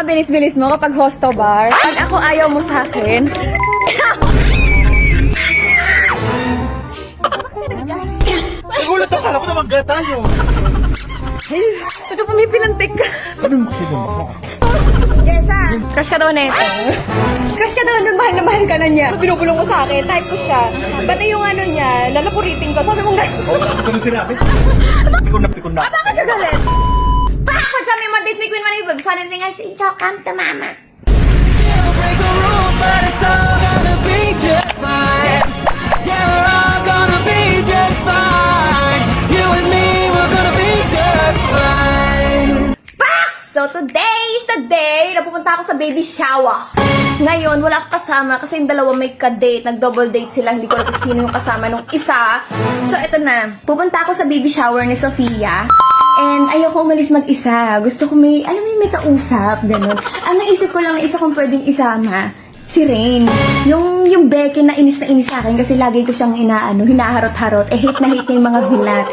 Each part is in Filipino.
ang bilis-bilis mo kapag hosto bar? Pag ako ayaw mo sa akin, Nagulat ako, akala ko naman ga tayo. Ito pumipilantik ka. Sabi mo kasi naman ako. Jessa! Crush ka daw na ito. Crush ka daw na mahal na mahal ka na niya. Binubulong mo sa akin, type ko siya. Pati yung ano niya, lalapuritin ko. Sabi mo gano'n. Ito na sinabi. Pikon na pikon na. Bakit ka galit? Pag sabi mo, date me queen mo na yung funny thing I say, come to mama. break the rules, but it's all gonna be just fine. Yeah, we're all gonna be just fine. You and me, we're gonna be just fine. So today is the day na pupunta ako sa baby shower. Ngayon, wala akong kasama kasi yung dalawa may ka-date. Nag-double date sila. Hindi ko alam kung sino yung kasama nung isa. So ito na. Pupunta ako sa baby shower ni Sofia. And ayoko umalis mag-isa. Gusto ko may, alam mo may kausap, ganun. Ang naisip ko lang na isa kong pwedeng isama, si Rain. Yung, yung Becky na inis na inis sa akin kasi lagi ko siyang inaano, hinaharot-harot. Eh, hate na hate niya yung mga hulat.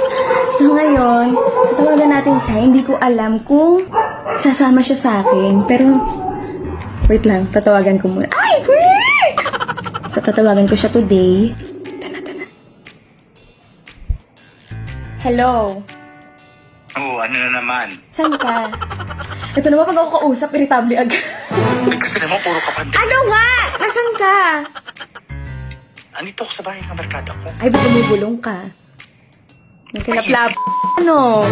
So ngayon, tawagan natin siya. Hindi ko alam kung sasama siya sa akin. Pero, wait lang, tatawagan ko muna. Ay, wait! So, tatawagan ko siya today. Ito na, ito na. Hello? Oo, ano na naman. Saan ka? Ito naman pag ako kausap, irritable agad. Kasi naman puro kapande. ano nga? Nasaan ka? Andito ako sa bahay ng barkada ko. Ay, ba't bumubulong ka? May kinaplap. Ano?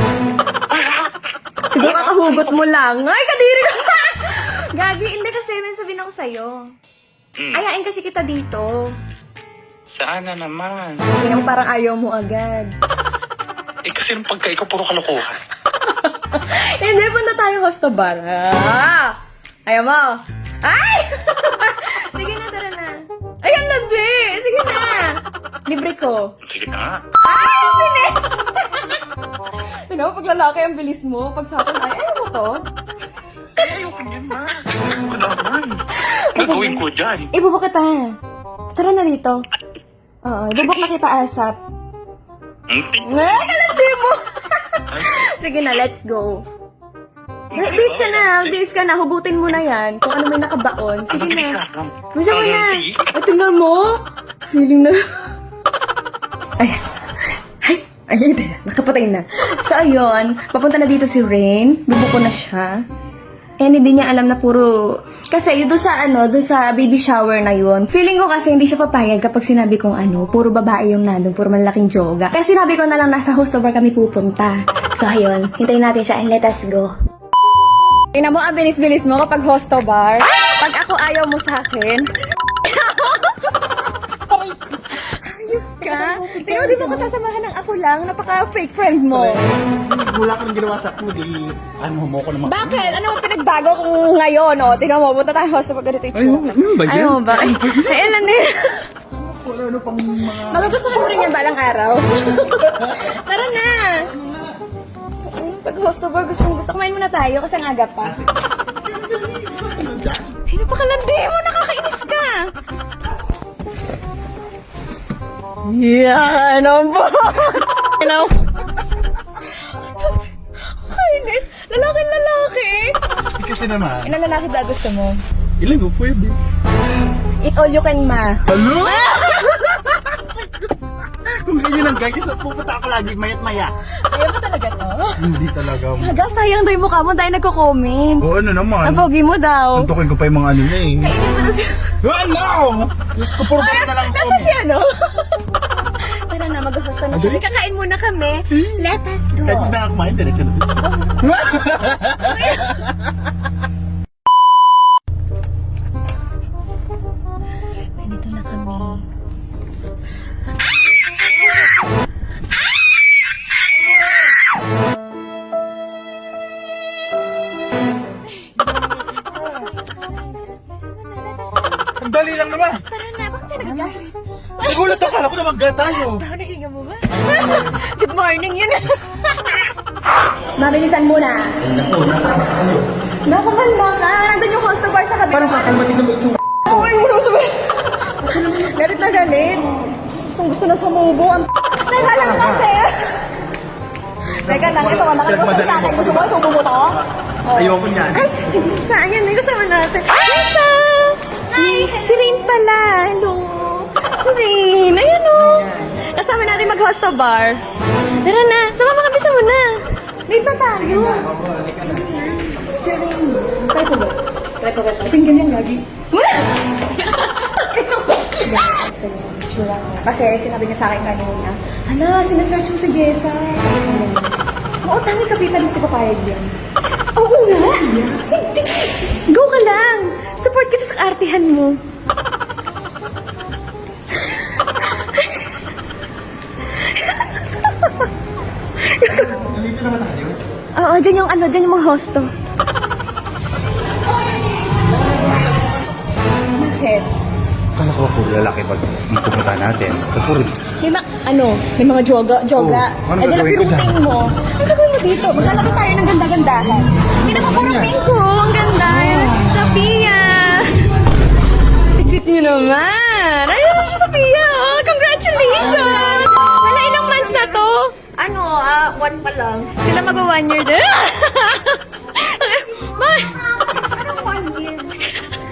Siguro kakahugot mo lang. Ay, kadiri ka! Gagi, hindi kasi may sabihin ako sa'yo. Hmm. Ayain kasi kita dito. Saan na naman? Mo parang ayaw mo agad. Kasi nung pagka ikaw puro kalokohan. Hindi, punta tayo hosto bar. Ah! Ayaw mo? Ay! Sige na, tara na. Ayan na, di! Sige na! Libre ko. Sige na. Ay, ang bilis! Mo, pag lalaki ang bilis mo, pag sa akin, ay, ayaw mo to? Eh, ayoko niyan, ma. Ano naman? Gagawin ko dyan? Ibubok kita. Tara na dito. Oo, ibubok na kita asap. Hindi. Ay, kalandi mo! Sige na, let's go. Bis ka na, bis ka na. Hugutin mo na yan. Kung ano may nakabaon. Sige na. Bisa mo na. Ay, tingnan mo. Feeling na. Ay. Ay. Ay, na. Nakapatay na. So, ayun. Papunta na dito si Rain. Bubuko na siya. And hindi niya alam na puro... Kasi yun doon sa ano, doon sa baby shower na yun. Feeling ko kasi hindi siya papayag kapag sinabi kong ano, puro babae yung nandun, puro malaking joga. Kaya sinabi ko na lang nasa host bar kami pupunta. So ayun, hintayin natin siya and let us go. Tingnan mo ang bilis-bilis mo kapag hosto bar. Pag ako ayaw mo sa akin. Ayun ka. Tingnan mo, di mo ko sasamahan ng ako lang. Napaka-fake friend mo. Wala ka nang ginawa sa akin, di ano mo ko naman. Bakit? Ano ang pinagbago kung ngayon, oh? Tingnan mo, punta tayo hosto pag ganito yung Ay, ano ba yan? Ayaw mo ba? Ay, ay, alam din. Wala ano pang mga... Magugustuhan mo rin yan balang araw. Tara na! Pag hosto bar, gusto gusto kumain muna tayo kasi ang aga pa. Ay, napakalandi mo! Nakakainis ka! Yeah, ano po? Ano? Kainis! Lalaking lalaki! Kasi naman. Ilang lalaki ba gusto mo? Ilan ko pwede? Eat all you can ma. Hello? Kung ganyan ang guys, pupunta ako lagi mayat maya. Ayaw mo talaga to? Hindi talaga. Haga, sayang daw yung mukha mo dahil nagko-comment. Oo, ano naman. Ang pogi mo daw. Tuntukin ko pa yung mga ano niya eh. Kainin mo na si... Ano? Diyos ko, puro na lang ako. Nasa si ano? Tara na, mag-host na siya. Kakain muna kami. Let us go. Kahit na ako kumain, diretso na. Nandito na kami. Tayo. Baka nahihinga mo ba? Good morning yun. Mabilisan muna. Naku, nasa ba kayo? Nakakalma ka. Nandun yung host bar sa kabila. Parang kakalmatin naman ito. Oo, ay mo sabi. Galit na galit. Gustong gusto na sumubo. Ang Teka lang kasi. Teka lang, ito ang nakigusto sa akin. Gusto mo, subo mo to? Oh. Ayoko niyan. Ay, si Lisa, ayan, may kasama natin. Lisa! Hi! Si Rain pala. Hello. Si Rain. Ayan o. Kasama natin mag-host sa bar. Tara na. Sumama kami sa muna. Late na tayo. Si Rain. Try ko ba? Try ko ba? Single yan, lagi. Kasi sinabi niya sa akin kanina, Hala, sinasearch mo si Jessa. Oo, tami kapitan dito papayag yan. Oo nga! Hindi! Go ka lang! Support kita sa artihan mo. Oo, dyan yung ano, dyan yung mga hosto. Bakit? Kala ko po lalaki pag di pumunta natin. Pag puro May ma- ano, may mga joga, joga. Oo, ano gagawin ko dyan? mo. Ano gagawin mo dito? Maglalaro tayo ng ganda-gandahan. Hindi naman Ano parang yan? pink ko. Ang ganda. Sophia! Pitsit niyo naman. Ayun si Sophia. Oh, Ano, ah, one pa lang. Sila mag one year din. Ma! Parang one year.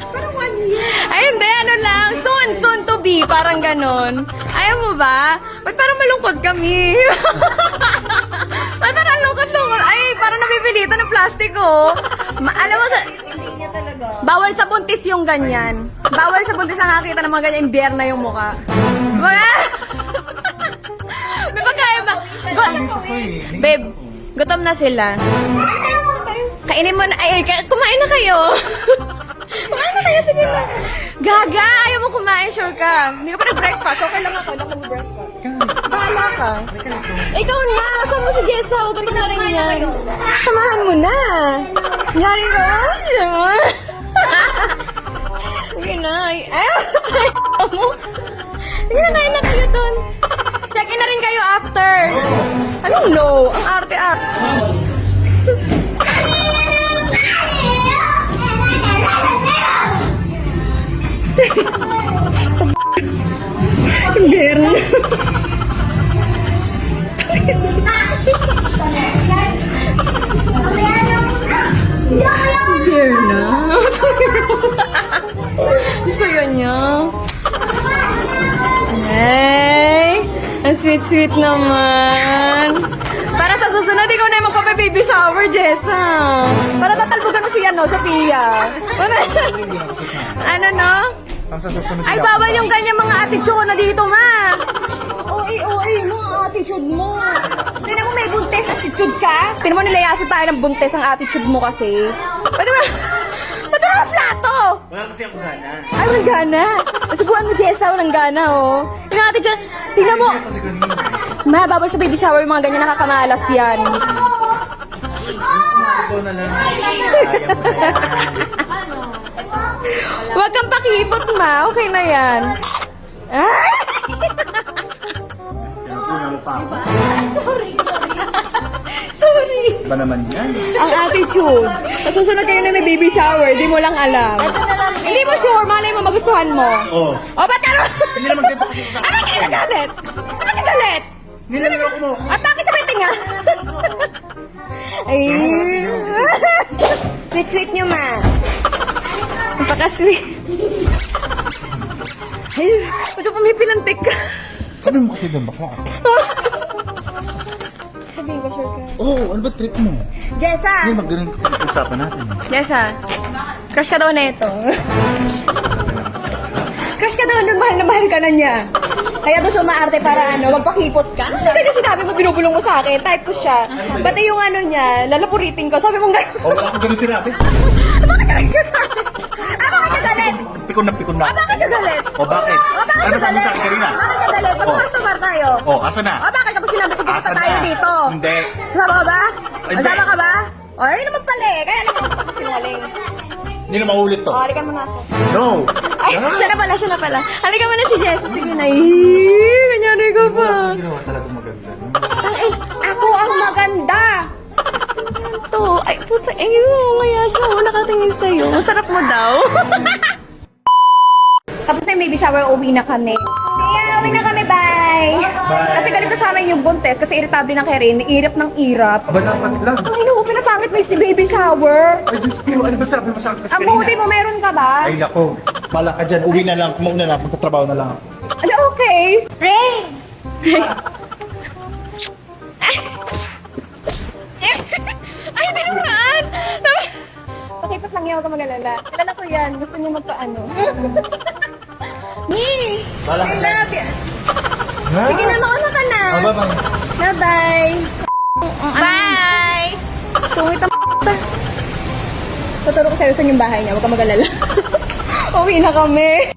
Parang one year. Ay, hindi. Ano lang. Soon, soon to be. Parang ganon. Ayaw mo ba? Ba't parang malungkot kami? Ba't parang lungkot-lungkot? Ay, parang nabibilitan ng plastiko. Ma- alam mo, sa, bawal sa buntis yung ganyan. Bawal sa buntis ang nakakita ng mga ganyan. Imbier na yung mukha. Mga... gutom na sila. Kainin mo na. Ay, kumain na kayo. kumain na kayo, sige na. Gaga, ayaw mo kumain, sure ka. Hindi ka pa nag-breakfast. Okay lang ako, hindi ako mag-breakfast. Bahala ka. Ikaw na, saan mo si Jessa? Gutom na rin yan. Samahan mo na. Yari ka. Sige na. Ay, mo. Sige na, kain na kayo dun. Check-in na rin kayo after. Anong no? Ang arte-arte. Meron. Beer ang sweet-sweet naman. Para sa susunod, ikaw na yung magpa-baby shower, Jessa. Para tatalbugan mo si ano, Sophia. ano, no? Ay, bawal yung ganyan mga attitude na dito, ma. Oy, oy, mga attitude mo. Tingnan mo may buntes attitude ka. Tingnan mo nilayasan tayo ng buntes ang attitude mo kasi. Pwede mo mo. Wala kasi akong gana. Ay, walang gana. Nasubuan mo, Jessa, walang gana, oh. Yung attitude, tingnan mo. Ma, bawal sa baby shower, yung mga ganyan nakakamalas yan. Ikaw na lang. Yan. Huwag kang pakipot, ma. Okay na yan. Ay! Pinagpuna mo pa ako. Sorry. Ba naman yan? Ang attitude. Sa susunod kayo na may baby shower, di mo lang alam. Hindi mo sure, malay mo magustuhan mo. Oo. O, ba't ka Hindi naman ganito kasi sa Ah, ba't ka nagalit? Ah, ba't ka galit? Nilalagay mo. At bakit naman tinga? Ay. Sweet-sweet nyo, ma. Napaka-sweet. Ay, ba't pumipilantik ka? Sabi mo kasi doon, bakla ako. Sabihin ko, sure ka. Oo, oh, ano ba trip mo? Jessa! Hindi, mag-ganun usapan natin. Jessa, crush ka daw na ito. crush ka daw na mahal na mahal ka na niya. Kaya daw siya maarte para ano, wag pakipot ka. Ba kasi sinabi mo, binubulong mo sa akin, type ko siya. Pati yung ano niya, lalapuritin ko. Sabi mo gano'n. Oo, oh, wala akong ganun sinabi. bakit ka galit? Ah, bakit ka galit? Pikon na pikon na. Ah, bakit ka galit? O bakit? Ah, bakit Ano ka sabi galit? sa akin kanina? Bakit ka galit? Oh. Mag-customer tayo. Oh, asa na? Ah, bakit kapag sinabi ko pupunta Asa tayo na? dito? Hindi. Sama ka ba? Hindi. Sama ka ba? O, ayun naman pala eh. Kaya mo kung sinungaling. Hindi na maulit to. O, halikan mo na ako. No! Ay, Ah! siya na pala, siya na pala. Halika mo na si Jess. Sige na. Ih, Kanyari ka pa. Ang ginawa talaga maganda. Ay, ako ang maganda. Ito. Ay, puta. Ay, yung kaya siya. oh, Nakatingin sa'yo. Masarap mo daw. Tapos na yung baby shower, uwi na kami. Yeah, uwi na kami. Bye. Bye. Kasi galit na sa amin yung buntes kasi irritable na kay Rin. Irap ng irap. Aba dapat lang. Ang inuupi may si baby shower. Ay, Diyos ko, ano ba sabi mo sa akin? Ang buti mo, meron ka ba? Ay, nako. Pala ka dyan. Uwi na lang. Mauna na. Magtatrabaho na lang ako. Ano, okay? Ray! Ay, tinuruan! Pakipot lang yan, huwag ka mag-alala. Kilala ko yan, gusto niya magpaano. Ni! Bala ka I dyan. love you. Ha? Sige na, mauna ka na. Ah, bye-bye. Bye-bye. Bye! Sungit ang Tuturo ko sa'yo saan yung bahay niya, huwag ka mag-alala. Uwi na kami.